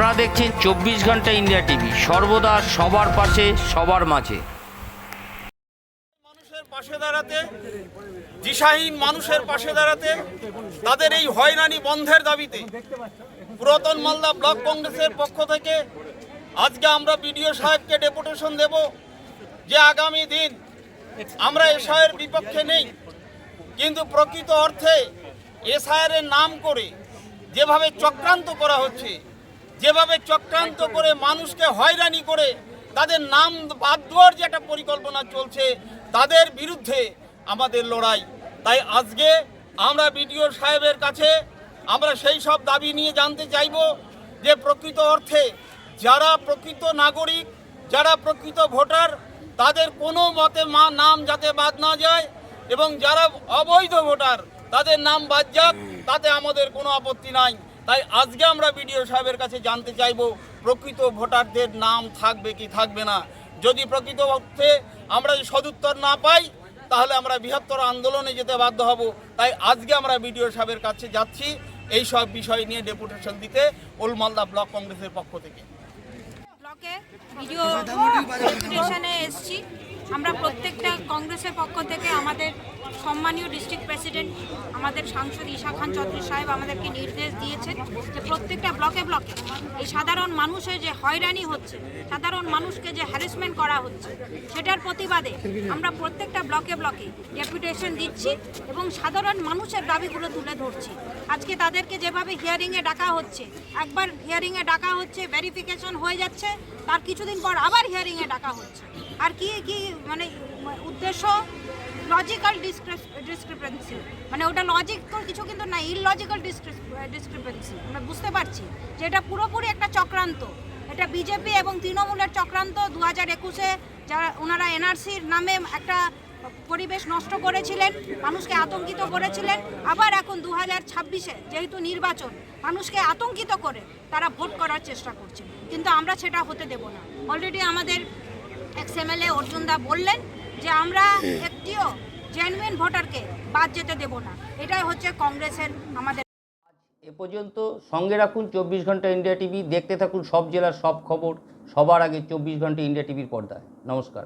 আপনারা দেখছেন চব্বিশ ঘণ্টা ইন্ডিয়া টিভি। সর্বদা সবার পাশে, সবার মাঝে। মানুষের পাশে দাঁড়াতে দিশাহীন মানুষের পাশে দাঁড়াতে, তাদের এই হয়রানি বন্ধের দাবিতে পুরাতন মালদা ব্লক কংগ্রেসের পক্ষ থেকে আজকে আমরা বিডিও সাহেবকে ডেপুটেশন দেব যে আগামী দিন আমরা এসআইয়ের বিপক্ষে নেই। কিন্তু প্রকৃত অর্থে এসআইআর নাম করে যেভাবে চক্রান্ত করা হচ্ছে যেভাবে চক্রান্ত করে মানুষকে হয়রানি করে তাদের নাম বাদ দেওয়ার যে একটা পরিকল্পনা চলছে তাদের বিরুদ্ধে আমাদের লড়াই। তাই আজকে আমরা বিডিও সাহেবের কাছে আমরা সেই সব দাবি নিয়ে জানতে চাইব যে প্রকৃত অর্থে যারা প্রকৃত নাগরিক যারা প্রকৃত ভোটার তাদের কোনো মতে মা নাম যাতে বাদ না যায় এবং যারা অবৈধ ভোটার তাদের নাম বাদ যাক তাতে আমাদের কোনো আপত্তি নাই। তাই আজকে আমরা বিডিও সাহেবের কাছে জানতে চাইব, প্রকৃত ভোটারদের নাম থাকবে কি থাকবে না? যদি প্রকৃত অর্থে আমরা যদি সদুত্তর না পাই, তাহলে আমরা বৃহত্তর আন্দোলনে যেতে বাধ্য হব। তাই আজকে আমরা বিডিও সাহেবের কাছে যাচ্ছি এই সব বিষয় নিয়ে ডেপুটেশন দিতে ওলমালদা ব্লক কংগ্রেসের পক্ষ থেকে। এসছি। আমরা প্রত্যেকটা কংগ্রেসের পক্ষ থেকে আমাদের সম্মানীয় ডিস্ট্রিক্ট প্রেসিডেন্ট আমাদের সাংসদ ঈশা খান চৌধুরী সাহেব আমাদেরকে নির্দেশ দিয়েছেন যে প্রত্যেকটা ব্লকে ব্লকে এই সাধারণ মানুষের যে হয়রানি হচ্ছে, সাধারণ মানুষকে যে হ্যারাসমেন্ট করা হচ্ছে, সেটার প্রতিবাদে আমরা প্রত্যেকটা ব্লকে ব্লকে ডেপুটেশন দিচ্ছি এবং সাধারণ মানুষের দাবিগুলো তুলে ধরছি। আজকে তাদেরকে যেভাবে হিয়ারিংয়ে ডাকা হচ্ছে, একবার হিয়ারিংয়ে ডাকা হচ্ছে ভেরিফিকেশন হয়ে যাচ্ছে, তার কিছুদিন পর আবার হিয়ারিংয়ে ডাকা হচ্ছে। আর কি কি মানে উদ্দেশ্য? লজিক্যাল ডিসক্রিপেন্সি মানে ওটা লজিক্যাল কিছু কিন্তু না ইললজিক্যাল ডিসক্রিপেন্সি আমরা বুঝতে পারছি যে এটা পুরোপুরি একটা চক্রান্ত। এটা বিজেপি এবং তৃণমূলের চক্রান্ত। দু হাজার একুশে যারা ওনারা এনআরসির নামে একটা পরিবেশ নষ্ট করেছিলেন মানুষকে আতঙ্কিত করেছিলেন। আবার এখন দু হাজার ছাব্বিশে যেহেতু নির্বাচন মানুষকে আতঙ্কিত করে তারা ভোট করার চেষ্টা করছে। কিন্তু আমরা সেটা হতে দেব না। অলরেডি আমাদের এক্স এমএলএ অর্জুন দা বললেন যে আমরা একটিও জেনুইন ভোটারকে বাদ যেতে দেব না। এটাই হচ্ছে কংগ্রেসের আমাদের এ পর্যন্ত সঙ্গে রাখুন চব্বিশ ঘণ্টা ইন্ডিয়া টিভি। দেখতে থাকুন সব জেলার সব খবর। সবার আগে চব্বিশ ঘণ্টা ইন্ডিয়া টিভির পর্দায়। নমস্কার।